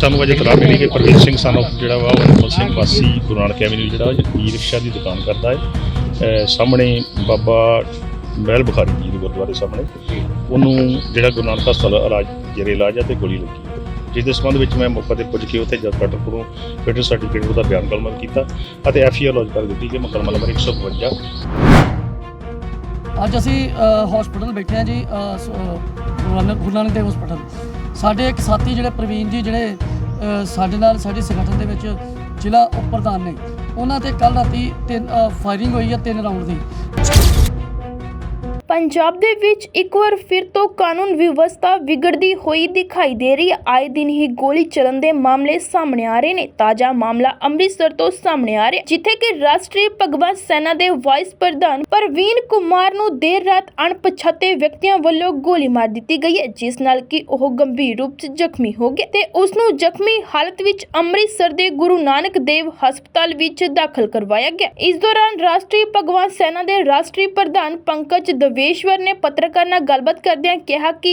ਤੁਹਾਨੂੰ ਅਜੇ ਤਲਾਹ ਮਿਲੀ ਕਿ ਪ੍ਰਵੀਰ ਸਿੰਘ ਸਾਨੂੰ ਜਿਹੜਾ ਵਾ ਉਹ ਨਿਰਮਲ ਸਿੰਘ ਵਾਸੀ, ਗੁਰੂ ਨਾਨਕ ਐਵਨਿਊ ਜਿਹੜਾ ਈ ਰਿਕਸ਼ਾ ਦੀ ਦੁਕਾਨ ਕਰਦਾ ਹੈ। ਸਾਹਮਣੇ ਬਾਬਾ ਮਹਿਲ ਬੁਖਾਰੀ ਜੀ ਦੇ ਗੁਰਦੁਆਰੇ ਸਾਹਮਣੇ। ਉਹਨੂੰ ਜਿਹੜਾ ਗੁਰੂ ਨਾਨਕ ਹਸਪਤਾਲ ਇਲਾਜ, ਜੇਰੇ ਇਲਾਜ ਆ ਤੇ ਗੋਲੀ ਲੱਗੀ ਜਿਸ ਦੇ ਸੰਬੰਧ ਵਿੱਚ ਮੈਂ ਮੌਕੇ ਤੇ ਪੁੱਜ ਕੇ ਉੱਥੇ ਜਦ ਡਾਕਟਰ ਕੋਲੋਂ ਫਿਟਨੈਸ ਸਰਟੀਫਿਕੇਟ ਉਹਦਾ ਬਿਆਨ ਕਲਮਨ ਕੀਤਾ ਅਤੇ ਐਫ ਆਈ ਆਰ ਲੌਜ ਕਰ ਦਿੱਤੀ ਕਿ ਮੁਕੱਦਮਾ ਨੰਬਰ 152 ਅੱਜ ਅਸੀਂ ਹਸਪੀਟਲ ਬੈਠੇ ਹਾਂ ਜੀ ਗੁਰੂ ਨਾਨਕ ਗੁਰੂ ਨਾਨਕ ਦੇਵ ਹਸਪੀਟਲ ਸਾਡੇ ਇੱਕ ਸਾਥੀ ਜਿਹੜੇ ਪ੍ਰਵੀਨ ਜੀ, ਜਿਹੜੇ ਸਾਡੇ ਨਾਲ, ਸਾਡੇ ਸੰਗਠਨ ਦੇ ਵਿੱਚ ਜ਼ਿਲ੍ਹਾ ਉਪ ਪ੍ਰਧਾਨ ਨੇ। ਉਹਨਾਂ ਤੇ ਕੱਲ ਰਾਤੀ ਤਿੰਨ ਫਾਇਰਿੰਗ ਹੋਈ ਹੈ ਤਿੰਨ ਰਾਉਂਡ ਦੀ। ਪੰਜਾਬ ਦੇ ਵਿੱਚ ਇੱਕ ਵਾਰ ਫਿਰ ਤੋਂ ਕਾਨੂੰਨ ਵਿਵਸਥਾ ਵਿਗੜਦੀ ਹੋਈ ਦਿਖਾਈ ਦੇ ਰਹੀ ਹੈ। ਆਏ ਦਿਨ ਹੀ ਗੋਲੀ ਚੱਲਣ ਦੇ ਮਾਮਲੇ ਸਾਹਮਣੇ ਆ ਰਹੇ ਨੇ। ਤਾਜ਼ਾ ਮਾਮਲਾ ਅੰਮ੍ਰਿਤਸਰ ਤੋਂ ਸਾਹਮਣੇ ਆ ਰਿਹਾ ਜਿੱਥੇ ਕਿ ਰਾਸ਼ਟਰੀ ਭਗਵਤ ਸੈਨਾ ਦੇ ਵਾਈਸ ਪ੍ਰਧਾਨ ਪ੍ਰਵੀਨ ਕੁਮਾਰ ਨੂੰ ਦੇਰ ਰਾਤ ਅਣਪਛਾਤੇ ਵਿਅਕਤੀਆਂ ਵੱਲੋਂ ਗੋਲੀ ਮਾਰ ਦਿੱਤੀ ਗਈ ਹੈ, ਜਿਸ ਨਾਲ ਕਿ ਉਹ ਗੰਭੀਰ ਰੂਪ 'ਚ ਜ਼ਖਮੀ ਹੋ ਗਿਆ ਤੇ ਉਸ ਨੂੰ ਜ਼ਖਮੀ ਹਾਲਤ ਵਿੱਚ ਅੰਮ੍ਰਿਤਸਰ ਦੇ ਗੁਰੂ ਨਾਨਕ ਦੇਵ ਹਸਪਤਾਲ ਵਿੱਚ ਦਾਖਲ ਕਰਵਾਇਆ ਗਿਆ। ਇਸ ਦੌਰਾਨ ਰਾਸ਼ਟਰੀ ਭਗਵਤ ਸੈਨਾ ਦੇ ਰਾਸ਼ਟਰੀ ਪ੍ਰਧਾਨ ਪੰਕਜ ਦਵੇਸ਼ਵਰ ਨੇ ਪੱਤਰਕਾਰ ਨਾਲ ਗੱਲਬਾਤ ਕਰਦਿਆਂ ਕਿਹਾ ਕਿ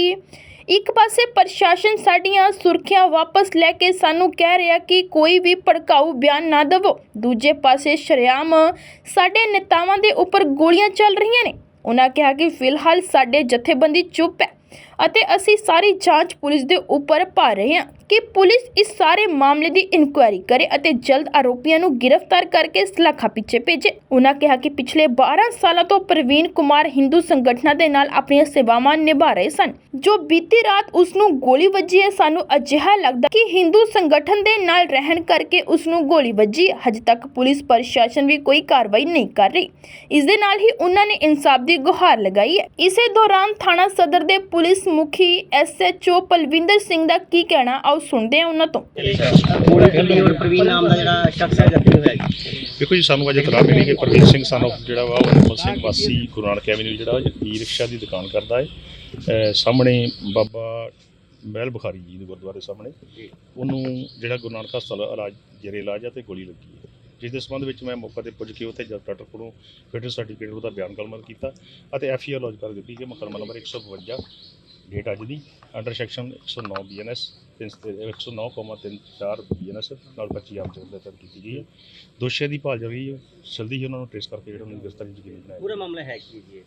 ਇੱਕ ਪਾਸੇ ਪ੍ਰਸ਼ਾਸਨ ਸਾਡੀਆਂ ਸੁਰੱਖਿਆ ਵਾਪਸ ਲੈ ਕੇ ਸਾਨੂੰ ਕਹਿ ਰਿਹਾ ਕਿ ਕੋਈ ਵੀ ਭੜਕਾਊ ਬਿਆਨ ਨਾ ਦੇਵੋ। ਦੂਜੇ ਪਾਸੇ ਸ਼ਰੇਆਮ ਸਾਡੇ ਨੇਤਾਵਾਂ ਦੇ ਉੱਪਰ ਗੋਲੀਆਂ ਚੱਲ ਰਹੀਆਂ ਨੇ। ਉਹਨਾਂ ਕਿਹਾ ਕਿ ਫਿਲਹਾਲ ਸਾਡੇ ਜਥੇਬੰਦੀ ਚੁੱਪ ਹੈ ਅਤੇ ਅਸੀਂ ਸਾਰੀ ਜਾਂਚ ਪੁਲਿਸ ਦੇ ਉੱਪਰ ਪਾ ਰਹੇ ਹਾਂ। ਕਿ ਪੁਲਿਸ ਇਸ ਸਾਰੇ ਮਾਮਲੇ ਦੀ ਇਨਕੁਆਇਰੀ ਕਰੇ ਅਤੇ ਜਲਦ ਆਰੋਪੀਆਂ ਨੂੰ ਗ੍ਰਿਫਤਾਰ ਕਰਕੇ ਸਲਾਖਾ ਪਿੱਛੇ ਭੇਜੇ। ਉਹਨਾਂ ਕਿਹਾ ਕਿ ਪਿਛਲੇ 12 ਸਾਲਾਂ ਤੋਂ ਪ੍ਰਵੀਨ ਕੁਮਾਰ ਹਿੰਦੂ ਸੰਗਠਨਾਂ ਦੇ ਨਾਲ ਆਪਣੀਆਂ ਸੇਵਾਵਾਂ ਨਿਭਾ ਰਹੇ ਸਨ। ਜੋ ਬੀਤੀ ਰਾਤ ਉਸ ਨੂੰ ਗੋਲੀ ਵੱਜੀ ਹੈ, ਸਾਨੂੰ ਅਜਿਹਾ ਲੱਗਦਾ ਕਿ ਹਿੰਦੂ ਸੰਗਠਨ ਦੇ ਨਾਲ ਰਹਿਣ ਕਰਕੇ ਉਸ ਨੂੰ ਗੋਲੀ ਵੱਜੀ। ਹਜੇ ਤੱਕ ਪੁਲਿਸ ਪ੍ਰਸ਼ਾਸਨ ਵੀ ਕੋਈ ਕਾਰਵਾਈ ਨਹੀਂ ਕਰ ਰਹੀ। ਇਸ ਦੇ ਨਾਲ ਹੀ ਉਹਨਾਂ ਨੇ ਇਨਸਾਫ ਦੀ ਗੁਹਾਰ ਲਗਾਈ ਹੈ। ਇਸੇ ਦੌਰਾਨ ਥਾਣਾ ਸਦਰ ਦੇ ਪੁਲਿਸ ਮੁਖੀ ਐਸਐਚਓ ਪਲਵਿੰਦਰ ਸਿੰਘ ਦਾ ਕੀ ਕਹਿਣਾ? ਆਓ ਸੁਣਦੇ ਹਾਂ ਉਹਨਾਂ ਤੋਂ। ਗੋਲੀ ਚੱਲੀ ਔਰ ਪ੍ਰਵੀਨ ਨਾਮ ਦਾ ਜਿਹੜਾ ਸ਼ਖਸ ਹੈ ਜ਼ਖਮੀ ਹੋਇਆ ਜੀ। ਦੇਖੋ ਜੀ ਸਾਨੂੰ ਅਜੇ ਤਲਾਹ ਮਿਲੀ ਕਿ ਪ੍ਰਵੀਨ ਸਿੰਘ ਸਾਨੂੰ ਜਿਹੜਾ ਵਾ ਉਹ ਨਿਰਮਲ ਸਿੰਘ ਵਾਸੀ ਗੁਰੂ ਨਾਨਕ ਐਵਨਿਊ ਜਿਹੜਾ ਈ ਰਿਕਸ਼ਾ ਦੀ ਦੁਕਾਨ ਕਰਦਾ ਹੈ ਸਾਹਮਣੇ ਬਾਬਾ ਮਹਿਲ ਬੁਖਾਰੀ ਜੀ ਦੇ ਗੁਰਦੁਆਰੇ ਸਾਹਮਣੇ। ਉਹਨੂੰ ਜਿਹੜਾ ਗੁਰੂ ਨਾਨਕ ਹਸਪਤਾਲ ਇਲਾਜ ਜੇਰੇ ਇਲਾਜ ਆ ਤੇ ਗੋਲੀ ਲੱਗੀ ਹੈ ਜਿਸ ਦੇ ਸੰਬੰਧ ਵਿੱਚ ਮੈਂ ਮੌਕੇ ਤੇ ਪੁੱਜ ਕੇ ਉੱਥੇ ਜਦ ਡਾਕਟਰ ਕੋਲੋਂ ਫਿਟਨੈਸ ਸਰਟੀਫਿਕੇਟ ਉਹਦਾ ਬਿਆਨ ਕਲਮਨ ਕੀਤਾ ਅਤੇ ਐਫ ਆਈ ਆਰ ਲੌਜ ਕਰ ਦਿੱਤੀ ਕਿ ਮੁਕੱਦਮਾ ਨੰਬਰ 152 ਡੇਟ ਅੱਜ ਦੀ ਅੰਡਰ ਸੈਕਸ਼ਨ 109 ਬੀਐਨਐਸ 109,34 ਬੀਐਨਐਸ ਨਾਲ 25 ਆਮ ਚੋਣ ਦਰਜ ਕੀਤੀ ਗਈ ਹੈ। ਦੋਸ਼ੀਆਂ ਦੀ ਭਾਲ ਜਾਰੀ ਹੈ ਜਲਦੀ ਹੀ ਉਹਨਾਂ ਨੂੰ ਟ੍ਰੇਸ ਕਰਕੇ ਜਿਹੜਾ ਉਹਨਾਂ ਨੂੰ ਗ੍ਰਿਫਤਾਰੀ ਯਕੀਨੀ ਬਣਾਇਆ ਪੂਰਾ ਮਾਮਲਾ ਹੈ ਕੀ ਜੀ?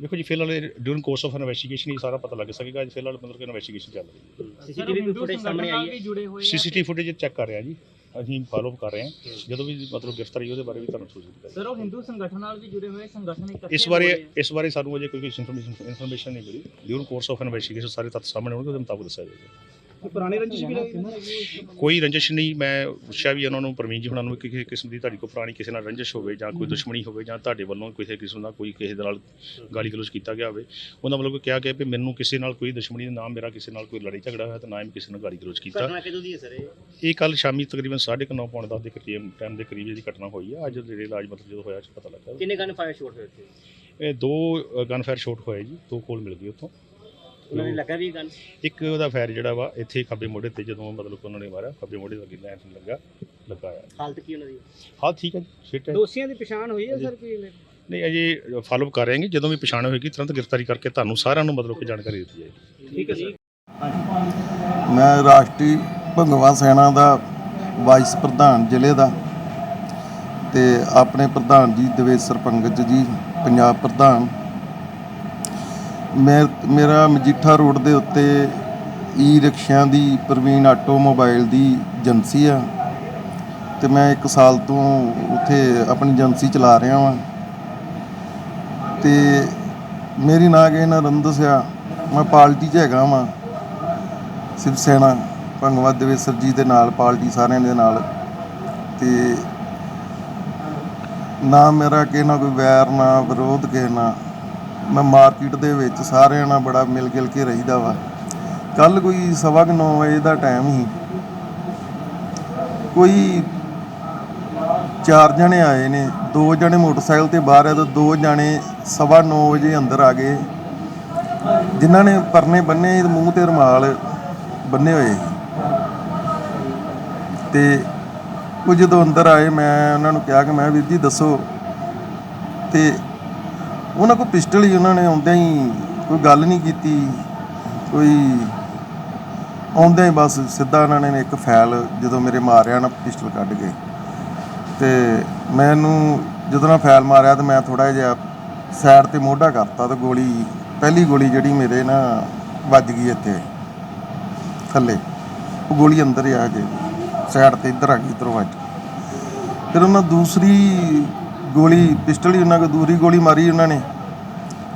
ਦੇਖੋ ਜੀ ਫਿਲਹਾਲ ਡਿਊਰਿੰਗ ਕੋਰਸ ਆਫ ਇਨਵੈਸਟੀਗੇਸ਼ਨ ਹੀ ਸਾਰਾ ਪਤਾ ਲੱਗ ਸਕੇਗਾ। ਅੱਜ ਫਿਲਹਾਲ ਮਤਲਬ ਕਿ ਇਨਵੈਸਟੀਗੇਸ਼ਨ ਚੱਲ ਰਹੀ ਸੀਸੀਟੀਵੀ ਵੀ ਫੁਟੇਜ ਸਾਹਮਣੇ ਆਈ ਹੈ। ਹੈ ਸੀਸੀਟੀਵੀ ਫੁਟੇਜ ਚੈੱਕ ਕਰ ਰਹੇ ਹਾਂ ਜੀ। ਅਸੀਂ ਫਾਲੋ ਅਪ ਕਰ ਰਹੇ ਹਾਂ। ਜਦੋਂ ਵੀ ਮਤਲਬ ਗ੍ਰਿਫਤਾਰੀ ਉਹਦੇ ਬਾਰੇ ਵੀ ਤੁਹਾਨੂੰ ਸੂਚਿਤ ਕਰਾਂਗੇ ਸਰ ਉਹ ਹਿੰਦੂ ਸੰਗਠਨ ਨਾਲ ਵੀ ਜੁੜੇ ਹੋਏ ਸੰਗਠਨ ਇਕੱਠੇ ਇਸ ਬਾਰੇ। ਇਸ ਬਾਰੇ ਸਾਨੂੰ ਅਜੇ ਕੋਈ ਇਨਫੋਰਮੇਸ਼ਨ ਇਨਫੋਰਮੇਸ਼ਨ ਨਹੀਂ ਮਿਲੀ। ਡਿਊਰਿੰਗ ਕੋਰਸ ਆਫ ਇਨਵੈਸਟੀਗੇਸ਼ਨ ਸਾਰੇ ਤੱਥ ਸਾਹਮਣੇ ਆਉਣਗੇ ਉਹਦੇ ਮੁਤਾਬਕ ਦੱਸਿਆ ਜਾਏਗਾ। ਪੁਰਾਣੀ ਰੰਜਿਸ਼ ਵੀ ਰਹੀ ਕੋਈ ਰੰਜਿਸ਼ ਨਹੀਂ ਮੈਂ ਪੁੱਛਿਆ ਵੀ ਉਹਨਾਂ ਨੂੰ ਪਰਮੀਨ ਜੀ ਹੁਣਾਂ ਨੂੰ ਕਿ ਕਿਸੇ ਕਿਸਮ ਦੀ ਤੁਹਾਡੀ ਕੋਈ ਪੁਰਾਣੀ ਕਿਸੇ ਨਾਲ ਰੰਜਿਸ਼ ਹੋਵੇ ਜਾਂ ਕੋਈ ਦੁਸ਼ਮਣੀ ਹੋਵੇ ਜਾਂ ਤੁਹਾਡੇ ਵੱਲੋਂ ਕਿਸੇ ਕਿਸਮ ਦਾ ਕੋਈ ਕਿਸੇ ਦੇ ਨਾਲ ਗਾਲੀ ਗਲੋਚ ਕੀਤਾ ਗਿਆ ਹੋਵੇ ਉਹਨਾਂ ਵੱਲੋਂ ਕਿਹਾ ਗਿਆ ਵੀ ਮੈਨੂੰ ਕਿਸੇ ਨਾਲ ਕੋਈ ਦੁਸ਼ਮਣੀ ਨਾ ਮੇਰਾ ਕਿਸੇ ਨਾਲ ਕੋਈ ਲੜਾਈ ਝਗੜਾ ਹੋਇਆ ਤੇ ਨਾ ਹੀ ਮੈਂ ਕਿਸੇ ਨਾਲ ਗਾਲੀ ਗਲੋਚ ਕੀਤਾ। ਘਟਨਾ ਕਦੋਂ ਦੀ ਹੈ ਸਰ ਇਹ? ਇਹ ਕੱਲ ਸ਼ਾਮੀ ਤਕਰੀਬਨ 9:30 ਪੌਣੇ ਦਸ ਦੇ ਕਰੀਬ ਟਾਈਮ ਦੇ ਕਰੀਬ ਇਹਦੀ ਘਟਨਾ ਹੋਈ ਹੈ ਅੱਜ ਜਿਹੜੇ ਇਲਾਜ ਮਤਲਬ ਜਦੋਂ ਹੋਇਆ ਪਤਾ ਲੱਗਾ। ਕਿੰਨੇ ਗਨ ਫਾਇਰ ਸ਼ੋਟ ਹੋਏ ਸੀ ਇਹ ਦੋ ਗਨ ਫਾਇਰ ਸ਼ਾਟ ਹੋਏ ਜੀ ਦੋ ਕੋਲ ਮਿਲ ਗਏ ਉੱਥੋਂ। ਉਹਨਾਂ ਨੇ ਲੱਗਾ ਵੀ ਗਨ ਇੱਕ ਉਹਦਾ ਫਾਇਰ ਜਿਹੜਾ ਵਾ ਇੱਥੇ ਖੱਬੇ ਮੋਢੇ ਤੇ ਜਦੋਂ ਮਤਲਬ ਕਿ ਉਹਨਾਂ ਨੇ ਮਾਰਿਆ ਖੱਬੇ ਮੋਢੇ ਲੱਗੀ ਲੈਣ ਲੱਗਾ ਲਗਾਇਆ ਹਾਲਤ ਕੀ ਉਹਨਾਂ ਦੀ? ਹਾਂ ਠੀਕ ਹੈ ਜੀ ਫਿੱਟ ਹੈ। ਦੋਸ਼ੀਆਂ ਦੀ ਪਛਾਣ ਹੋਈ ਹੈ ਸਰ ਕੋਈ ਨਹੀਂ ਅਜੇ ਫਾਲੋ ਕਰ ਰਹੇ ਹਾਂ ਜਦੋਂ ਵੀ ਪਛਾਣ ਹੋਏਗੀ ਤੁਰੰਤ ਗ੍ਰਿਫਤਾਰੀ ਕਰਕੇ ਤੁਹਾਨੂੰ ਸਾਰਿਆਂ ਨੂੰ ਮਤਲਬ ਕਿ ਜਾਣਕਾਰੀ ਦਿੱਤੀ ਜਾਏਗੀ। ਠੀਕ ਹੈ ਸਰ ਮੈਂ ਰਾਸ਼ਟਰੀ ਭਗਵਾ ਸੈਨਾ ਦਾ ਵਾਈਸ ਪ੍ਰਧਾਨ ਜ਼ਿਲ੍ਹੇ ਦਾ ਤੇ ਆਪਣੇ ਪ੍ਰਧਾਨ ਜੀ ਦਵੇਸਰ ਪੰਗਜ ਜੀ ਪੰਜਾਬ ਪ੍ਰਧਾਨ ਮੈਂ, ਮੇਰਾ ਮਜੀਠਾ ਰੋਡ ਦੇ ਉੱਤੇ ਈ ਰਿਕਸ਼ਿਆਂ ਦੀ ਪ੍ਰਵੀਨ ਆਟੋਮੋਬਾਈਲ ਦੀ ਏਜੰਸੀ ਆ। ਤੇ ਮੈਂ 1 ਸਾਲ ਤੋਂ ਉੱਥੇ ਆਪਣੀ ਏਜੰਸੀ ਚਲਾ ਰਿਹਾ ਵਾਂ। ਤੇ ਮੇਰੀ ਨਾ ਕਿਸੇ ਨਾਲ ਰੰਦਸ ਆ ਮੈਂ ਪਾਰਟੀ 'ਚ ਹੈਗਾ ਵਾਂ। ਸ਼ਿਵ ਸੈਨਾ। ਭਗਵਤ ਦੇਵੇਸਰ ਜੀ ਦੇ ਨਾਲ ਪਾਰਟੀ ਸਾਰਿਆਂ ਦੇ ਨਾਲ। ਤੇ ਨਾ ਮੇਰਾ ਕਿਸੇ ਨਾਲ ਕੋਈ ਵੈਰ, ਨਾ ਵਿਰੋਧ ਕਿਸੇ ਨਾਲ। ਮੈਂ ਮਾਰਕੀਟ ਦੇ ਵਿੱਚ ਸਾਰਿਆਂ ਨਾਲ ਬੜਾ ਮਿਲ ਗਿਲ ਕੇ ਰਹੀਦਾ ਵਾ। ਕੱਲ ਕੋਈ ਸਵਾ ਕੁ ਨੌ ਵਜੇ ਦਾ ਟਾਈਮ ਹੀ ਕੋਈ ਚਾਰ ਜਣੇ ਆਏ ਨੇ, ਦੋ ਜਣੇ ਮੋਟਰਸਾਈਕਲ ਤੇ ਬਾਹਰ ਆ ਤੇ ਦੋ ਜਣੇ ਸਵਾ ਨੌ ਵਜੇ ਅੰਦਰ ਆ ਗਏ। ਜਿਨ੍ਹਾਂ ਨੇ ਪਰਨੇ ਬੰਨੇ ਤੇ ਮੂੰਹ ਤੇ ਰੁਮਾਲ ਬੰਨੇ ਹੋਏ ਸੀ। ਤੇ ਉਹ ਜਦੋਂ ਅੰਦਰ ਆਏ, ਮੈਂ ਉਹਨਾਂ ਨੂੰ ਕਿਹਾ ਕਿ ਮੈਂ ਵੀਰ ਜੀ ਦੱਸੋ। ਤੇ ਉਹਨਾਂ ਕੋਲ ਪਿਸਟਲ ਹੀ ਉਹਨਾਂ ਨੇ ਆਉਂਦਿਆਂ ਹੀ ਕੋਈ ਗੱਲ ਨਹੀਂ ਕੀਤੀ, ਕੋਈ ਆਉਂਦਿਆਂ ਹੀ ਬਸ ਸਿੱਧਾ ਉਹਨਾਂ ਨੇ ਇੱਕ ਫੈਲ ਜਦੋਂ ਮੇਰੇ ਮਾਰਿਆ ਨਾ ਪਿਸਟਲ ਕੱਢ ਕੇ ਤੇ ਮੈਨੂੰ ਜਦੋਂ ਨਾ ਫੈਲ ਮਾਰਿਆ ਤੇ ਮੈਂ ਥੋੜਾ ਜਿਹਾ ਸਾਈਡ ਤੇ ਮੋਢਾ ਕਰਤਾ ਤੇ ਗੋਲੀ, ਪਹਿਲੀ ਗੋਲੀ ਜਿਹੜੀ ਮੇਰੇ ਨਾ ਵੱਜ ਗਈ ਇੱਥੇ, ਥੱਲੇ ਉਹ ਗੋਲੀ ਅੰਦਰ ਹੀ ਆ ਗਈ ਸਾਈਡ ਤੇ ਇੱਧਰ ਆ ਗਈ, ਇੱਧਰੋਂ ਵੱਜ ਗਈ। ਫਿਰ ਉਹਨਾਂ ਦੂਸਰੀ ਗੋਲੀ, ਪਿਸਟਲ ਹੀ ਉਹਨਾਂ ਕੋ ਦੂਰੀ ਗੋਲੀ ਮਾਰੀ ਉਹਨਾਂ ਨੇ।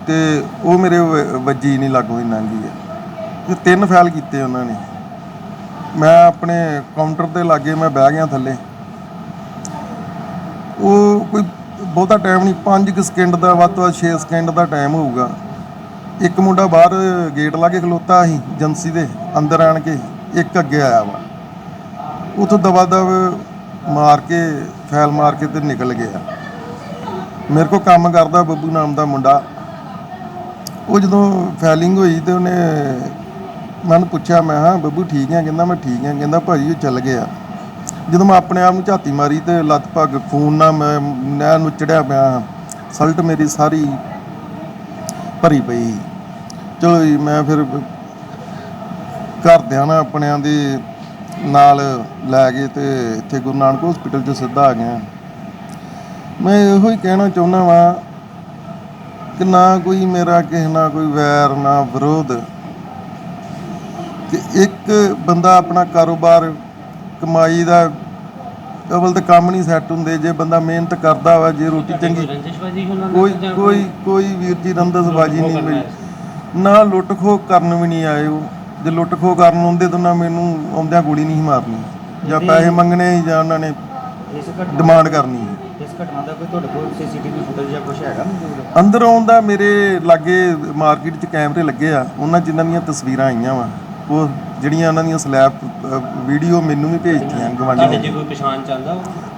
ਤੇ ਉਹ ਮੇਰੇ ਵ- ਵੱਜੀ ਨਹੀਂ ਲੱਗੋ ਹੀ ਲੰਘੀ ਹੈ। ਤੇ ਤਿੰਨ ਫੈਲ ਕੀਤੇ ਉਹਨਾਂ ਨੇ। ਮੈਂ ਆਪਣੇ ਕਾਊਂਟਰ ਤੇ ਲਾਗੇ ਮੈਂ ਬਹਿ ਗਿਆ ਥੱਲੇ। ਉਹ ਕੋਈ ਬਹੁਤਾ ਟਾਈਮ ਨਹੀਂ 5 ਸਕਿੰਟ ਦਾ, ਵੱਧ ਤੋਂ ਵੱਧ 6 ਸਕਿੰਟ ਦਾ ਟਾਈਮ ਹੋਊਗਾ। ਇੱਕ ਮੁੰਡਾ ਬਾਹਰ ਗੇਟ ਲਾ ਕੇ ਖਲੋਤਾ ਸੀ, ਏਜੰਸੀ ਦੇ ਅੰਦਰ ਆਣ ਕੇ, ਇੱਕ ਅੱਗੇ ਆਇਆ ਵਾ। ਉਥੋਂ ਦਵਾ ਦਵ ਮਾਰ ਕੇ, ਫੈਲ ਮਾਰ ਕੇ ਤੇ ਨਿਕਲ ਗਿਆ। ਮੇਰੇ ਕੋਲ ਕੰਮ ਕਰਦਾ ਬੱਬੂ ਨਾਮ ਦਾ ਮੁੰਡਾ। ਉਹ ਜਦੋਂ ਫੈਲਿੰਗ ਹੋਈ ਤੇ ਉਹਨੇ ਮੈਨੂੰ ਪੁੱਛਿਆ, ਮੈਂ ਹਾਂ ਬੱਬੂ ਠੀਕ ਹੈ ਕਹਿੰਦਾ, ਮੈਂ ਠੀਕ ਹਾਂ ਕਹਿੰਦਾ, ਭਾਜੀ, ਉਹ ਚੱਲ ਗਿਆ। ਜਦੋਂ ਮੈਂ ਆਪਣੇ ਆਪ ਨੂੰ ਝਾਤੀ ਮਾਰੀ ਤੇ ਲੱਤ ਪੱਗ ਖੂਨ ਨਾਲ ਮੈਂ ਨਹਿਰ ਨੂੰ ਚੜਿਆ ਪਿਆ। ਹਾਂ। ਸਲਟ ਮੇਰੀ ਸਾਰੀ ਭਰੀ ਪਈ। ਚਲੋ ਜੀ, ਮੈਂ ਫਿਰ ਘਰਦਿਆਂ ਨਾਲ, ਆਪਣਿਆਂ ਦੇ ਨਾਲ ਲੈ ਗਏ ਤੇ ਇੱਥੇ ਗੁਰੂ ਨਾਨਕ ਹਸਪੀਟਲ 'ਚ ਸਿੱਧਾ ਆ ਗਿਆ। ਮੈਂ ਇਹੋ ਹੀ ਕਹਿਣਾ ਚਾਹੁੰਦਾ ਵਾਂ ਕਿ ਨਾ ਕੋਈ ਮੇਰਾ ਕਿਸੇ ਨਾਲ ਕੋਈ ਵੈਰ ਨਾ ਵਿਰੋਧ। ਕਿ ਇੱਕ ਬੰਦਾ ਆਪਣਾ ਕਾਰੋਬਾਰ ਕਮਾਈ ਦਾ ਅਵਲ ਤੇ ਕੰਮ ਨਹੀਂ ਸੈੱਟ ਹੁੰਦੇ ਜੇ ਬੰਦਾ ਮਿਹਨਤ ਕਰਦਾ ਵਾ ਜੇ ਰੋਟੀ ਚੰਗੀ ਕੋਈ ਕੋਈ ਕੋਈ ਵੀਰ ਜੀ ਰੰਦਸਬਾਜੀ ਨਹੀਂ ਮੇਰੀ ਨਾ ਲੁੱਟ ਖੋਹ ਕਰਨ ਵੀ ਨਹੀਂ ਆਏ ਉਹ। ਜੇ ਲੁੱਟ ਖੋਹ ਕਰਨ ਹੁੰਦੇ ਤਾਂ ਨਾ ਮੈਨੂੰ ਆਉਂਦਿਆਂ ਗੋਲੀ ਨਹੀਂ ਮਾਰਨੀ। ਜਾਂ ਪੈਸੇ ਮੰਗਣੇ ਜਾਂ ਉਹਨਾਂ ਨੇ ਡਿਮਾਂਡ ਕਰਨੀ ਘਟਨਾ ਦਾ ਕੋਈ ਤੁਹਾਡੇ ਕੋਲ ਸੀਸੀਟੀਵੀ ਫੁਟੇਜ ਜਾਂ ਕੁਝ ਹੈਗਾ ਮੌਜੂਦ? ਅੰਦਰ ਆਉਂਦਾ ਮੇਰੇ ਲਾਗੇ ਮਾਰਕੀਟ 'ਚ ਕੈਮਰੇ ਲੱਗੇ ਆ ਉਹਨਾਂ ਜਿਨ੍ਹਾਂ ਦੀਆਂ ਤਸਵੀਰਾਂ ਆਈਆਂ ਵਾ। ਉਹ ਜਿਹੜੀਆਂ ਉਹਨਾਂ ਦੀਆਂ ਸਲੈਪ ਵੀਡੀਓ ਮੈਨੂੰ ਵੀ ਭੇਜਤੀਆਂ ਗਵਾਂਢੀਆਂ ਨੇ। ਕੋਈ ਪਛਾਣ ਚਾਹੁੰਦਾ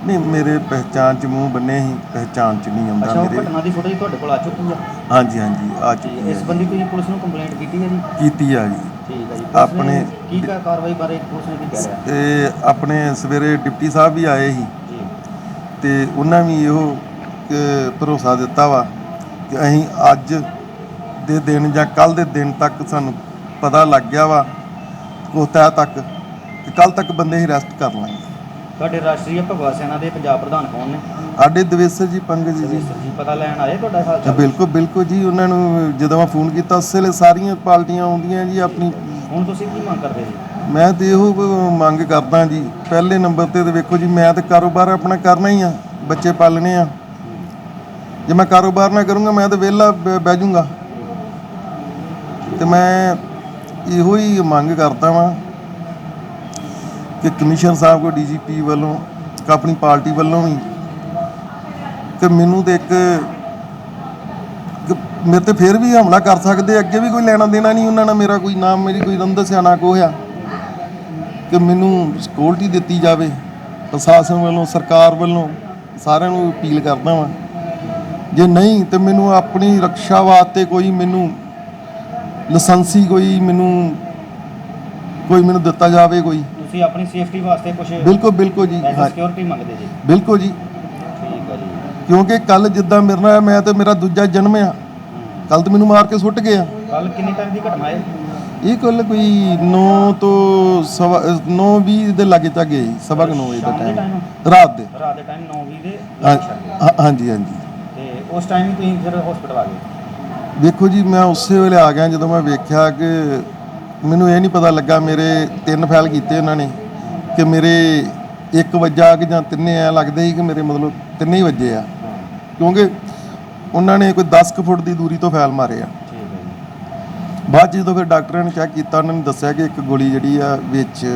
ਨਹੀਂ ਮੇਰੇ ਪਹਿਚਾਣ 'ਚ ਮੂੰਹ ਬੰਨੇ ਸੀ ਪਹਿਚਾਣ 'ਚ ਨਹੀਂ ਆਉਂਦਾ ਅੱਛਾ ਉਹ ਮੇਰੇ। ਘਟਨਾ ਦੀ ਫੁਟੇਜ ਤੁਹਾਡੇ ਕੋਲ ਆ ਚੁੱਕੀ ਹੈ ਹਾਂਜੀ ਹਾਂਜੀ ਆ ਚੁੱਕੀ ਇਸ ਹੈ ਸੰਬੰਧੀ ਤੁਸੀਂ ਪੁਲਿਸ ਨੂੰ ਕੰਪਲੇਂਟ ਕੀਤੀ ਹੈ ਜੀ? ਕੀਤੀ ਆ ਜੀ। ਠੀਕ ਹੈ ਜੀ। ਆਪਣੇ- ਕੀ ਕਾ ਕਾਰਵਾਈ ਬਾਰੇ ਪੁਲਿਸ ਨੇ ਕੀ ਕਹਿ ਰਿਹਾ? ਤੇ ਆਪਣੇ ਸਵੇਰੇ ਡਿਪਟੀ ਸਾਹਿਬ ਵੀ ਆਏ ਸੀ। ਜੀ। ਤੇ ਉਹਨਾਂ ਵੀ ਇਹੋ ਭਰੋਸਾ ਦਿੱਤਾ ਵਾ ਕਿ ਅਸੀਂ ਅੱਜ ਦੇ ਦਿਨ ਜਾਂ ਕੱਲ ਦੇ ਦਿਨ ਤੱਕ ਸਾਨੂੰ ਪਤਾ ਲੱਗ ਗਿਆ ਵਾ ਤਹਿ ਤੱਕ ਕਿ ਕੱਲ ਤੱਕ ਬੰਦੇ ਹੀ ਅਰੈਸਟ ਕਰ ਲਾਂਗੇ। ਤੁਹਾਡੇ ਰਾਸ਼ਟਰੀ ਭਗਵਾ ਸੈਨਾ ਦੇ ਪੰਜਾਬ ਪ੍ਰਧਾਨ ਕੌਣ ਨੇ? ਸਾਡੇ ਦਵੇਸਰ ਜੀ ਪੰਗਜ ਜੀ। ਜੀ ਪਤਾ ਲੈਣ ਆਏ ਤੁਹਾਡਾ ਹਾਲ ਚਾਲ? ਬਿਲਕੁਲ ਬਿਲਕੁਲ ਜੀ ਉਹਨਾਂ ਨੂੰ ਜਦੋਂ ਮੈਂ ਫੋਨ ਕੀਤਾ ਉਸ ਵੇਲੇ ਸਾਰੀਆਂ ਪਾਰਟੀਆਂ ਆਉਂਦੀਆਂ ਜੀ ਆਪਣੀ। ਹੁਣ ਤੁਸੀਂ ਕੀ ਮੰਗ ਕਰਦੇ ਜੀ? ਮੈਂ ਤੇ ਇਹੋ ਮੰਗ ਕਰਦਾ ਜੀ, ਪਹਿਲੇ ਨੰਬਰ ਤੇ ਤੇ ਵੇਖੋ ਜੀ, ਮੈਂ ਤੇ ਕਾਰੋਬਾਰ ਆਪਣਾ ਕਰਨਾ ਹੀ ਆ, ਬੱਚੇ ਪਾਲਣੇ ਆ। ਜੇ ਮੈਂ ਕਾਰੋਬਾਰ ਨਾ ਕਰੂੰਗਾ, ਮੈਂ ਤਾਂ ਵਿਹਲਾ ਬ- ਬਹਿ ਜਾਊਂਗਾ। ਤੇ ਮੈਂ ਇਹੋ ਹੀ ਮੰਗ ਕਰਦਾ ਵਾਂ ਕਿ ਕਮਿਸ਼ਨਰ ਸਾਹਿਬ ਕੋ ਡੀਜੀਪੀ ਵੱਲੋਂ, ਆਪਣੀ ਪਾਰਟੀ ਵੱਲੋਂ ਵੀ ਕਿ ਮੈਨੂੰ ਤੇ ਇੱਕ ਮੇਰੇ ਤੇ ਫਿਰ ਵੀ ਹਮਲਾ ਕਰ ਸਕਦੇ ਅੱਗੇ ਵੀ ਕੋਈ ਲੈਣਾ ਦੇਣਾ ਨਹੀਂ ਉਹਨਾਂ ਨਾਲ ਮੇਰਾ ਕੋਈ ਨਾਮ, ਮੇਰੀ ਕੋਈ ਰੰਦਸ ਆ ਨਾ ਕੋਈ ਕਿ ਮੈਨੂੰ ਸਿਕਿਉਰਿਟੀ ਦਿੱਤੀ ਜਾਵੇ ਪ੍ਰਸ਼ਾਸਨ ਵੱਲੋਂ ਸਰਕਾਰ ਵੱਲੋਂ ਸਾਰਿਆਂ ਨੂੰ ਅਪੀਲ ਕਰਦਾ ਵਾਂ। ਜੇ ਨਹੀਂ ਤੇ ਮੈਨੂੰ ਆਪਣੀ ਰੱਖਿਆ ਵਾਸਤੇ ਕੋਈ ਮੈਨੂੰ ਲਾਇਸੈਂਸੀ ਕੋਈ ਮੈਨੂੰ ਕੋਈ ਮੈਨੂੰ ਦਿੱਤਾ ਜਾਵੇ ਕੋਈ। ਤੁਸੀਂ ਆਪਣੀ ਸੇਫਟੀ ਵਾਸਤੇ ਕੁਝ ਬਿਲਕੁਲ ਬਿਲਕੁਲ ਜੀ ਸਿਕਿਉਰਿਟੀ ਮੰਗਦੇ ਜੀ? ਬਿਲਕੁਲ ਜੀ। ਠੀਕ ਹੈ ਜੀ। ਕਿਉਂਕਿ ਕੱਲ ਜਿੱਦਾਂ ਮੇਰੇ ਨਾਲ ਮੈਂ ਤੇ ਮੇਰਾ ਦੂਜਾ ਜਨਮ ਆ। ਕੱਲ ਤੇ ਮੈਨੂੰ ਮਾਰ ਕੇ ਸੁੱਟ ਗਿਆ। ਕੱਲ ਕਿੰਨੇ ਟਾਈਮ ਦੀ ਘਟਨਾ ਹੈ? ਇਹ ਕੁੱਲ ਕੋਈ 9 ਤੋਂ ਸਵਾ 9:20 ਦੇ ਲਾਗੇ ਤੱਕ ਗਏ ਸਵਾ ਕੁ 9 ਵਜੇ ਦਾ ਟਾਈਮ? ਰਾਤ ਦੇ। ਰਾਤ ਦੇ ਟਾਈਮ 9:20 ਦੇ ਹਾਂਜੀ ਹਾਂਜੀ। ਤੇ ਉਸ ਟਾਈਮ ਤੁਸੀਂ ਫਿਰ ਹਸਪੀਟਲ ਆ ਗਏ? ਦੇਖੋ ਜੀ ਮੈਂ ਉਸੇ ਵੇਲੇ ਆ ਗਿਆ ਜਦੋਂ ਮੈਂ ਵੇਖਿਆ ਕਿ ਮੈਨੂੰ ਇਹ ਨਹੀਂ ਪਤਾ ਲੱਗਾ ਮੇਰੇ ਤਿੰਨ ਫੈਲ ਕੀਤੇ ਉਹਨਾਂ ਨੇ ਕਿ ਮੇਰੇ ਇੱਕ ਵੱਜਾ ਕਿ ਜਾਂ ਤਿੰਨੇ ਐ ਲੱਗਦੇ ਸੀ ਕਿ ਮੇਰੇ ਮਤਲਬ ਤਿੰਨੇ ਹੀ ਵੱਜੇ ਆ। ਕਿਉਂਕਿ ਉਹਨਾਂ ਨੇ ਕੋਈ 10 ਕੁ ਫੁੱਟ ਦੀ ਦੂਰੀ ਤੋਂ ਫੈਲ ਮਾਰੇ ਆ। ਬਾਅਦ 'ਚ ਜਦੋਂ ਫਿਰ ਡਾਕਟਰਾਂ ਨੇ ਚੈੱਕ ਕੀਤਾ ਉਹਨਾਂ ਨੇ ਦੱਸਿਆ ਕਿ ਇੱਕ ਗੋਲੀ ਜਿਹੜੀ ਆ ਵਿੱਚ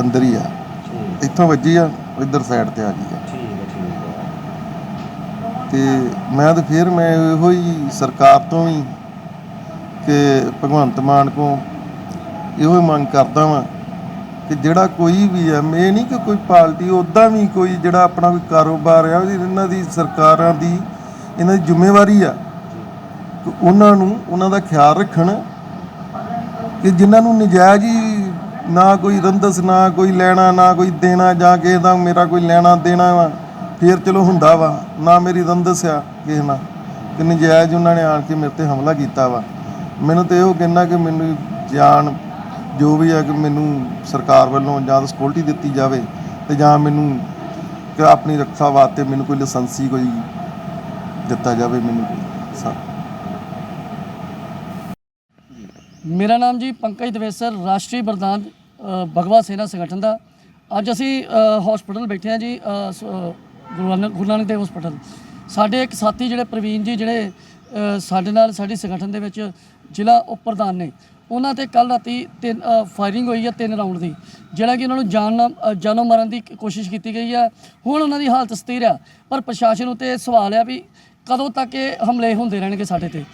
ਅੰਦਰ ਹੀ ਆ। ਠੀਕ। ਇੱਥੋਂ ਵੱਜੀ ਆ ਇੱਧਰ ਸਾਈਡ ਤੇ ਆ ਗਈ ਆ। ਠੀਕ ਹੈ ਠੀਕ ਹੈ ਤੇ ਮੈਂ ਤਾਂ ਫਿਰ ਮੈਂ ਇਹੋ ਹੀ ਸਰਕਾਰ ਤੋਂ ਵੀ ਕਿ ਭਗਵੰਤ ਮਾਨ ਕੋ ਇਹੋ ਹੀ ਮੰਗ ਕਰਦਾ ਵਾਂ ਕਿ ਜਿਹੜਾ ਕੋਈ ਵੀ ਹੈ ਇਹ ਨਹੀਂ ਕਿ ਕੋਈ ਪਾਰਟੀ ਉਦਾਂ ਵੀ ਕੋਈ ਜਿਹੜਾ ਆਪਣਾ ਕੋਈ ਕਾਰੋਬਾਰ ਆ ਉਹਦੀ ਇਹਨਾਂ ਦੀ ਸਰਕਾਰਾਂ ਦੀ ਇਹਨਾਂ ਦੀ ਜ਼ਿੰਮੇਵਾਰੀ ਆ। ਕਿ ਉਹਨਾਂ ਨੂੰ ਉਹਨਾਂ ਦਾ ਖਿਆਲ ਰੱਖਣ ਕਿ ਜਿਨ੍ਹਾਂ ਨੂੰ ਨਜਾਇਜ਼ ਹੀ ਨਾ ਕੋਈ ਰੰਦਸ ਨਾ ਕੋਈ ਲੈਣਾ, ਨਾ ਕੋਈ ਦੇਣਾ, ਜਾਂ ਕਿਸੇ ਦਾ ਮੇਰਾ ਕੋਈ ਲੈਣਾ, ਦੇਣਾ ਵਾ, ਫਿਰ ਚਲੋ ਹੁੰਦਾ ਵਾ, ਨਾ ਮੇਰੀ ਰੰਦਸ ਆ ਕਿਸੇ ਨਾਲ। ਕਿ ਨਜਾਇਜ਼ ਉਹਨਾਂ ਨੇ ਆਣ ਕੇ ਮੇਰੇ ਤੇ ਹਮਲਾ ਕੀਤਾ ਵਾ। ਮੈਨੂੰ ਤੇ ਇਹੋ ਕਹਿਣਾ ਕਿ ਮੈਨੂੰ ਜਾਨ ਜੋ ਵੀ ਆ ਕਿ ਮੈਨੂੰ ਸਰਕਾਰ ਵੱਲੋਂ ਜਾਂ ਤਾਂ ਦਿੱਤੀ ਜਾਵੇ ਤੇ ਜਾਂ ਮੈਨੂੰ ਕਿ ਆਪਣੀ ਰੱਖਿਆ ਵਾਸਤੇ ਮੈਨੂੰ ਕੋਈ ਲਾਇਸੈਂਸੀ ਕੋਈ ਦਿੱਤਾ ਜਾਵੇ ਮੈਨੂੰ। ਸਾ ਮੇਰਾ ਨਾਮ ਜੀ ਪੰਕਜ ਦਵੇਸਰ ਰਾਸ਼ਟਰੀ ਬਰਦਾਨ ਅ, ਭਗਵਾ ਸੇਨਾ ਸੰਗਠਨ ਦਾ। ਅੱਜ ਅਸੀਂ ਹਸਪੀਟਲ ਬੈਠੇ ਹਾਂ ਜੀ ਸ- ਗੁਰੂ ਨਾਨਕ ਗੁਰੂ ਨਾਨਕ ਦੇਵ ਹਸਪੀਟਲ ਸਾਡੇ ਇੱਕ ਸਾਥੀ ਜਿਹੜੇ ਪ੍ਰਵੀਨ ਜੀ ਜਿਹੜੇ ਸਾਡੇ ਨਾਲ ਸਾਡੀ ਸੰਗਠਨ ਦੇ ਵਿੱਚ ਜ਼ਿਲ੍ਹਾ ਉਪ ਪ੍ਰਧਾਨ ਨੇ। ਉਹਨਾਂ ਤੇ ਕੱਲ ਰਾਤੀ ਤਿੰਨ ਫਾਇਰਿੰਗ ਹੋਈ ਹੈ ਤਿੰਨ ਰਾਉਂਡ ਦੀ ਜਿਹੜਾ ਕਿ ਉਹਨਾਂ ਨੂੰ ਜਾਨ ਅ, ਜਾਨੋਂ ਮਾਰਨ ਦੀ ਕੋਸ਼ਿਸ਼ ਕੀਤੀ ਗਈ ਹੈ। ਹੁਣ ਉਹਨਾਂ ਦੀ ਹਾਲਤ ਸਥਿਰ ਆ ਪਰ ਪ੍ਰਸ਼ਾਸਨ ਉਤੇ ਸਵਾਲ ਆ ਵੀ ਕਦੋਂ ਤੱਕ ਇਹ ਹਮਲੇ ਹੁੰਦੇ ਰਹਿਣਗੇ ਸਾਡੇ ਤੇ।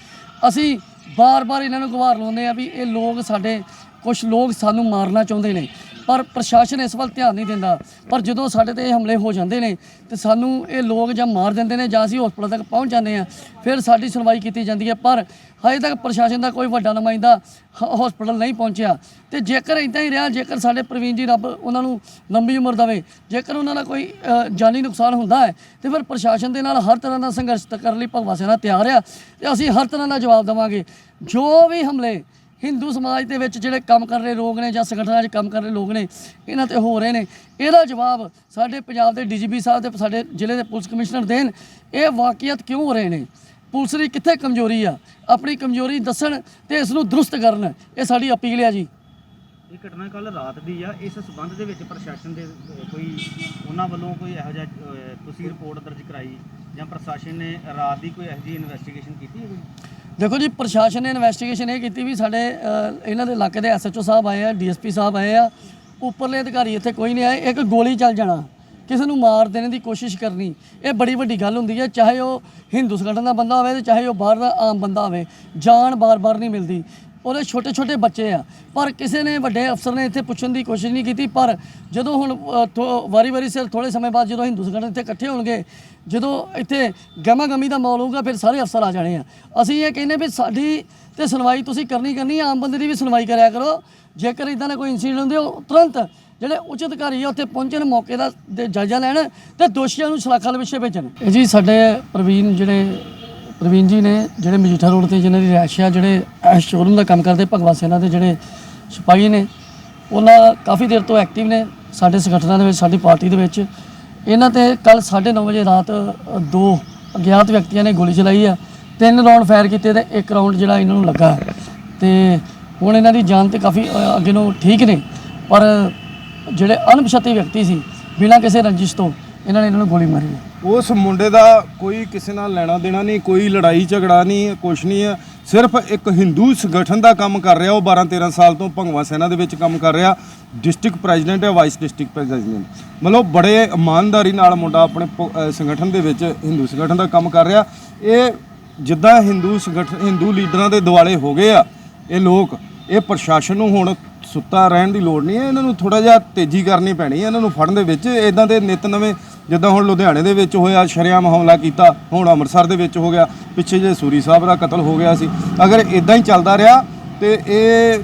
ਅਸੀਂ ਬਾਰ-ਬਾਰ ਇਹਨਾਂ ਨੂੰ ਗੁਹਾਰ ਲਾਉਂਦੇ ਆ ਵੀ ਇਹ ਲੋਕ ਸਾਡੇ ਕੁਝ ਲੋਕ ਸਾਨੂੰ ਮਾਰਨਾ ਚਾਹੁੰਦੇ ਨੇ, ਪਰ ਪ੍ਰਸ਼ਾਸਨ ਇਸ ਵੱਲ ਧਿਆਨ ਨਹੀਂ ਦਿੰਦਾ। ਪਰ ਜਦੋਂ ਸਾਡੇ ਤੇ ਇਹ ਹਮਲੇ ਹੋ ਜਾਂਦੇ ਨੇ, ਤੇ ਸਾਨੂੰ ਇਹ ਲੋਕ ਜਾਂ ਮਾਰ ਦਿੰਦੇ ਨੇ ਜਾਂ ਅਸੀਂ ਹਸਪਤਾਲ ਤੱਕ ਪਹੁੰਚ ਜਾਂਦੇ ਆ ਫਿਰ ਸਾਡੀ ਸੁਣਵਾਈ ਕੀਤੀ ਜਾਂਦੀ ਹੈ। ਪਰ ਹਜੇ ਤੱਕ ਪ੍ਰਸ਼ਾਸਨ ਦਾ ਕੋਈ ਵੱਡਾ ਨੁਮਾਇੰਦਾ ਹਸਪਤਾਲ ਨਹੀਂ ਪਹੁੰਚਿਆ। ਤੇ ਜੇਕਰ ਇਦਾਂ ਹੀ ਰਿਹਾ, ਜੇਕਰ ਸਾਡੇ ਪ੍ਰਵੀਨ ਜੀ ਰੱਬ ਉਹਨਾਂ ਨੂੰ ਲੰਬੀ ਉਮਰ ਦੇਵੇ, ਜੇਕਰ ਉਹਨਾਂ ਦਾ ਕੋਈ ਜਾਨੀ ਨੁਕਸਾਨ ਹੁੰਦਾ ਹੈ, ਤੇ ਫਿਰ ਪ੍ਰਸ਼ਾਸਨ ਦੇ ਨਾਲ ਹਰ ਤਰ੍ਹਾਂ ਦਾ ਸੰਘਰਸ਼ ਕਰਨ ਲਈ ਭਗਵਾ ਸੇਨਾ ਤਿਆਰ ਆ, ਤੇ ਅਸੀਂ ਹਰ ਤਰ੍ਹਾਂ ਦਾ ਜਵਾਬ ਦੇਵਾਂਗੇ। ਜੋ ਵੀ ਹਮਲੇ ਹਿੰਦੂ ਸਮਾਜ ਦੇ ਵਿੱਚ ਜਿਹੜੇ ਕੰਮ ਕਰ ਰਹੇ ਲੋਕ ਨੇ ਜਾਂ ਸੰਗਠਨਾਂ 'ਚ ਕੰਮ ਕਰ ਰਹੇ ਲੋਕ ਨੇ, ਇਹਨਾਂ ਤੇ ਹੋ ਰਹੇ ਨੇ। ਇਹਦਾ ਜਵਾਬ ਸਾਡੇ ਪੰਜਾਬ ਦੇ ਡੀਜੀਪੀ ਸਾਹਿਬ ਤੇ ਸਾਡੇ ਜ਼ਿਲ੍ਹੇ ਦੇ ਪੁਲਿਸ ਕਮਿਸ਼ਨਰ ਦੇਣ। ਇਹ ਵਾਕਿਆਤ ਕਿਉਂ ਹੋ ਰਹੇ ਨੇ? ਪੁਲਿਸ ਦੀ ਕਿੱਥੇ ਕਮਜ਼ੋਰੀ ਆ? ਆਪਣੀ ਕਮਜ਼ੋਰੀ ਦੱਸਣ ਤੇ ਇਸ ਨੂੰ ਦਰੁਸਤ ਕਰਨ। ਇਹ ਸਾਡੀ ਅਪੀਲ ਆ ਜੀ। ਇਹ ਘਟਨਾ ਕੱਲ ਰਾਤ ਦੀ ਆ। ਇਸ ਸਬੰਧ ਦੇ ਵਿੱਚ ਪ੍ਰਸ਼ਾਸਨ ਦੇ ਕੋਈ ਉਹਨਾਂ ਵੱਲੋਂ ਕੋਈ ਇਹੋ ਜਿਹਾ ਤੁਸੀਂ ਰਿਪੋਰਟ ਦਰਜ ਕਰਾਈ? ਜਾਂ ਪ੍ਰਸ਼ਾਸਨ ਨੇ ਰਾਤ ਦੀ ਕੋਈ ਇਹੋ ਇਨਵੈਸਟੀਗੇਸ਼ਨ ਕੀਤੀ ਹੈ ਕੋਈ? ਦੇਖੋ ਜੀ ਪ੍ਰਸ਼ਾਸਨ ਨੇ ਇਨਵੈਸਟੀਗੇਸ਼ਨ ਇਹ ਕੀਤੀ ਵੀ ਸਾਡੇ ਅ, ਇਹਨਾਂ ਦੇ ਇਲਾਕੇ ਦੇ ਐਸਐਚਓ ਸਾਹਿਬ ਆਏ ਆ ਡੀਐਸਪੀ ਸਾਹਿਬ ਆਏ ਆ। ਉੱਪਰਲੇ ਅਧਿਕਾਰੀ ਇੱਥੇ ਕੋਈ ਨਹੀਂ ਆਏ ਇੱਕ ਗੋਲੀ ਚੱਲ ਜਾਣਾ। ਕਿਸੇ ਨੂੰ ਮਾਰ ਦੇਣ ਦੀ ਕੋਸ਼ਿਸ਼ ਕਰਨੀ। ਇਹ ਬੜੀ ਵੱਡੀ ਗੱਲ ਹੁੰਦੀ ਹੈ ਚਾਹੇ ਉਹ ਹਿੰਦੂ ਸੰਗਠਨ ਦਾ ਬੰਦਾ ਹੋਵੇ ਤੇ ਚਾਹੇ ਉਹ ਬਾਹਰ ਦਾ ਆਮ ਬੰਦਾ ਹੋਵੇ। ਜਾਨ ਬਾਰ-ਬਾਰ ਨਹੀਂ ਮਿਲਦੀ। ਉਹਦੇ ਛੋਟੇ ਛੋਟੇ ਬੱਚੇ ਆ। ਪਰ ਕਿਸੇ ਨੇ ਵੱਡੇ ਅਫਸਰ ਨੇ ਇੱਥੇ ਪੁੱਛਣ ਦੀ ਕੋਸ਼ਿਸ਼ ਨਹੀਂ ਕੀਤੀ, ਪਰ ਜਦੋਂ ਹੁਣ ਵਾਰੀ-ਵਾਰੀ ਸਿਰ ਥੋੜੇ ਸਮੇਂ ਬਾਅਦ ਜਦੋਂ ਹਿੰਦੂ ਸੰਗਠਨ ਇੱਥੇ ਇਕੱਠੇ ਹੋਣਗੇ, ਜਦੋਂ ਇੱਥੇ ਗਮਾ ਗਮੀ ਦਾ ਮਾਹੌਲ ਹੋਊਗਾ, ਫਿਰ ਸਾਰੇ ਅਫਸਰ ਆ ਜਾਣੇ ਆ। ਅਸੀਂ ਇਹ ਕਹਿੰਦੇ ਵੀ ਸਾਡੀ ਤੇ ਸੁਣਵਾਈ ਤੁਸੀਂ ਕਰਨੀ ਕਰਨੀ, ਆਮ ਬੰਦੇ ਦੀ ਵੀ ਸੁਣਵਾਈ ਕਰਿਆ ਕਰੋ। ਜੇਕਰ ਇਦਾਂ ਦਾ ਕੋਈ ਇਨਸੀਡੈਂਟ ਹੁੰਦੇ, ਉਹ ਤੁਰੰਤ ਜਿਹੜੇ ਉੱਚ ਅਧਿਕਾਰੀ ਆ, ਉੱਥੇ ਪਹੁੰਚਣ, ਮੌਕੇ ਦਾ ਜਾਇਜ਼ਾ ਲੈਣ ਤੇ ਦੋਸ਼ੀਆਂ ਨੂੰ ਸਲਾਖਾਂ ਦੇ ਪਿੱਛੇ ਭੇਜਣ। ਇਹ ਜੀ ਸਾਡੇ ਪ੍ਰਵੀਨ ਜਿਹੜੇ ਪ੍ਰਵੀਨ ਜੀ ਨੇ ਜਿਹੜੇ ਮਜੀਠਾ ਰੋਡ ਤੇ ਜਿਹਨਾਂ ਦੀ ਰਿਹਾਇਸ਼ ਆ, ਜਿਹੜੇ ਸ਼ੋਰੂਮ ਦਾ ਕੰਮ ਕਰਦੇ ਭਗਵਾ ਸੈਨਾ ਦੇ ਜਿਹੜੇ ਸਿਪਾਹੀ ਨੇ, ਉਹਨਾਂ ਕਾਫੀ ਦੇਰ ਤੋਂ ਐਕਟਿਵ ਨੇ ਸਾਡੇ ਸੰਗਠਨਾਂ ਦੇ ਵਿੱਚ, ਸਾਡੀ ਪਾਰਟੀ ਦੇ ਵਿੱਚ। ਇਹਨਾਂ ਤੇ ਕੱਲ 9:30 ਵਜੇ ਰਾਤ ਦੋ ਅਗਿਆਤ ਵਿਅਕਤੀਆਂ ਨੇ ਗੋਲੀ ਚਲਾਈ ਆ, ਤਿੰਨ ਰਾਉਂਡ ਫਾਇਰ ਕੀਤੇ ਤੇ ਇੱਕ ਰਾਉਂਡ ਜਿਹੜਾ ਇਹਨਾਂ ਨੂੰ ਲੱਗਾ। ਤੇ ਹੁਣ ਇਹਨਾਂ ਦੀ ਜਾਨ ਤੇ ਕਾਫੀ ਅੱਗੇ ਨੂੰ ਠੀਕ ਨੇ, ਪਰ ਜਿਹੜੇ ਅਣਪਛਾਤੇ ਵਿਅਕਤੀ ਸੀ, ਬਿਨਾਂ ਕਿਸੇ ਰੰਜਿਸ਼ ਤੋਂ ਇਹਨਾਂ ਨੇ ਇਹਨਾਂ ਨੂੰ ਗੋਲੀ ਮਾਰੀ ਹੈ। ਉਸ ਮੁੰਡੇ ਦਾ ਕੋਈ ਕਿਸੇ ਨਾਲ ਲੈਣਾ ਦੇਣਾ ਨਹੀਂ, ਕੋਈ ਲੜਾਈ ਝਗੜਾ ਨਹੀਂ, ਕੁਛ ਨਹੀਂ ਹੈ। ਸਿਰਫ ਇੱਕ ਹਿੰਦੂ ਸੰਗਠਨ ਦਾ ਕੰਮ ਕਰ ਰਿਹਾ, ਉਹ 12 13 ਸਾਲ ਤੋਂ ਭੰਗਵਾ ਸੈਨਾ ਦੇ ਵਿੱਚ ਕੰਮ ਕਰ ਰਿਹਾ, ਡਿਸਟ੍ਰਿਕਟ ਪ੍ਰੈਜ਼ੀਡੈਂਟ ਹੈ, ਵਾਈਸ ਡਿਸਟ੍ਰਿਕਟ ਪ੍ਰੈਜ਼ੀਡੈਂਟ। ਮਤਲਬ ਬੜੇ ਇਮਾਨਦਾਰੀ ਨਾਲ ਮੁੰਡਾ ਆਪਣੇ ਪ- ਅਹ, ਸੰਗਠਨ ਦੇ ਵਿੱਚ ਹਿੰਦੂ ਸੰਗਠਨ ਦਾ ਕੰਮ ਕਰ ਰਿਹਾ। ਇਹ ਜਿੱਦਾਂ ਹਿੰਦੂ ਸੰਗਠਨ ਹਿੰਦੂ ਲੀਡਰਾਂ ਦੇ ਦਿਵਾਲੇ ਹੋ ਗਏ ਆ, ਇਹ ਲੋਕ, ਇਹ ਪ੍ਰਸ਼ਾਸਨ ਨੂੰ ਹੁਣ ਸੁੱਤਾ ਰਹਿਣ ਦੀ ਲੋੜ ਨਹੀਂ ਹੈ। ਇਹਨਾਂ ਨੂੰ ਥੋੜਾ ਜਿਹਾ ਤੇਜ਼ੀ ਕਰਨੀ ਪੈਣੀ ਹੈ, ਇਹਨਾਂ ਨੂੰ ਫੜਨ ਦੇ ਵਿੱਚ। ਇਦਾਂ ਦੇ ਨਿਤ ਨਵੇਂ ਜਿੱਦਾਂ ਹੁਣ ਲੁਧਿਆਣੇ ਦੇ ਵਿੱਚ ਹੋਇਆ ਸ਼ਰੇਆਮ ਹਮਲਾ ਕੀਤਾ ਹੁਣ ਅੰਮ੍ਰਿਤਸਰ ਦੇ ਵਿੱਚ ਹੋ ਗਿਆ ਪਿੱਛੇ ਜੇ ਸੂਰੀ ਸਾਹਿਬ ਦਾ ਕਤਲ ਹੋ ਗਿਆ ਸੀ। ਅਗਰ ਇਦਾਂ ਹੀ ਚੱਲਦਾ ਰਿਹਾ ਤੇ ਇਹ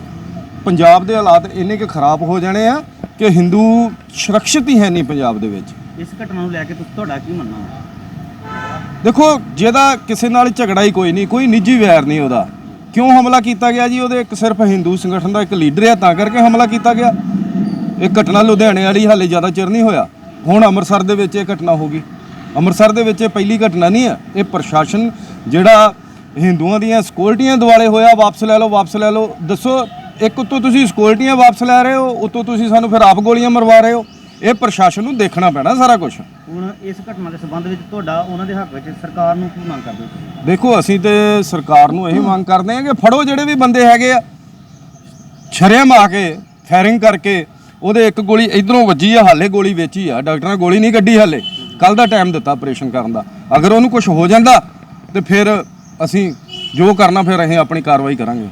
ਪੰਜਾਬ ਦੇ ਹਾਲਾਤ ਇੰਨੇ ਕਿ ਖਰਾਬ ਹੋ ਜਾਣੇ ਆ ਕਿ ਹਿੰਦੂ ਸੁਰੱਖਿਅਤ ਹੀ ਹੈ ਨਹੀਂ ਪੰਜਾਬ ਦੇ ਵਿੱਚ। ਇਸ ਘਟਨਾ ਨੂੰ ਲੈ ਕੇ ਤੁਸੀਂ ਤੁਹਾਡਾ ਕੀ ਮੰਨਣਾ? ਹੈ ਦੇਖੋ ਜਿਹਦਾ ਕਿਸੇ ਨਾਲ ਝਗੜਾ ਹੀ ਕੋਈ ਨਹੀਂ ਕੋਈ ਨਿੱਜੀ ਵੈਰ ਨਹੀਂ ਉਹਦਾ। ਕਿਉਂ ਹਮਲਾ ਕੀਤਾ ਗਿਆ ਜੀ? ਉਹਦੇ ਇੱਕ ਸਿਰਫ ਹਿੰਦੂ ਸੰਗਠਨ ਦਾ ਇੱਕ ਲੀਡਰ ਆ ਤਾਂ ਕਰਕੇ ਹਮਲਾ ਕੀਤਾ ਗਿਆ। ਇਹ ਘਟਨਾ ਲੁਧਿਆਣੇ ਵਾਲੀ ਹਾਲੇ ਜ਼ਿਆਦਾ ਚਿਰ ਨਹੀਂ ਹੋਇਆ। ਹੁਣ ਅੰਮ੍ਰਿਤਸਰ ਦੇ ਵਿੱਚ ਇਹ ਘਟਨਾ ਹੋ ਗਈ। ਅੰਮ੍ਰਿਤਸਰ ਦੇ ਵਿੱਚ ਇਹ ਪਹਿਲੀ ਘਟਨਾ ਨਹੀਂ ਹੈ ਇਹ ਪ੍ਰਸ਼ਾਸਨ ਜਿਹੜਾ ਹਿੰਦੂਆਂ ਦੀਆਂ ਸਿਕਿਉਰਟੀਆਂ ਦਿਵਾਲੇ ਹੋਇਆ ਵਾਪਸ ਲੈ ਲਓ ਵਾਪਸ ਲੈ ਲਓ। ਦੱਸੋ ਇੱਕ ਉੱਤੋਂ ਤੁਸੀਂ ਸਿਕਿਉਰਟੀਆਂ ਵਾਪਸ ਲੈ ਰਹੇ ਹੋ ਉੱਤੋਂ ਤੁਸੀਂ ਸਾਨੂੰ ਫਿਰ ਆਪ ਗੋਲੀਆਂ ਮਰਵਾ ਰਹੇ ਹੋ। ਇਹ ਪ੍ਰਸ਼ਾਸਨ ਨੂੰ ਦੇਖਣਾ ਪੈਣਾ ਸਾਰਾ ਕੁਝ ਹੁਣ ਇਸ ਘਟਨਾ ਦੇ ਸੰਬੰਧ ਵਿੱਚ ਤੁਹਾਡਾ ਉਹਨਾਂ ਦੇ ਹੱਕ ਵਿੱਚ ਸਰਕਾਰ ਨੂੰ ਕੀ ਮੰਗ ਕਰਦੇ ਹੋ? ਦੇਖੋ ਅਸੀਂ ਤੇ ਸਰਕਾਰ ਨੂੰ ਇਹੀ ਮੰਗ ਕਰਦੇ ਹਾਂ ਕਿ ਫੜੋ ਜਿਹੜੇ ਵੀ ਬੰਦੇ ਹੈਗੇ ਆ। ਛਰੇਮ ਆ ਕੇ ਫਾਇਰਿੰਗ ਕਰਕੇ ਉਹਦੇ ਇੱਕ ਗੋਲੀ ਇਧਰੋਂ ਵੱਜੀ ਆ, ਹਾਲੇ ਗੋਲੀ ਵੇਚੀ ਆ। ਡਾਕਟਰਾਂ ਨੇ ਗੋਲੀ ਨਹੀਂ ਕੱਢੀ ਹਾਲੇ। ਕੱਲ ਦਾ ਟਾਈਮ ਦਿੱਤਾ ਆਪਰੇਸ਼ਨ ਕਰਨ ਦਾ। ਅਗਰ ਉਹਨੂੰ ਕੁਝ ਹੋ ਜਾਂਦਾ, ਤੇ ਫਿਰ ਅਸੀਂ ਜੋ ਕਰਨਾ, ਫਿਰ ਅਸੀਂ ਆਪਣੀ ਕਾਰਵਾਈ ਕਰਾਂਗੇ।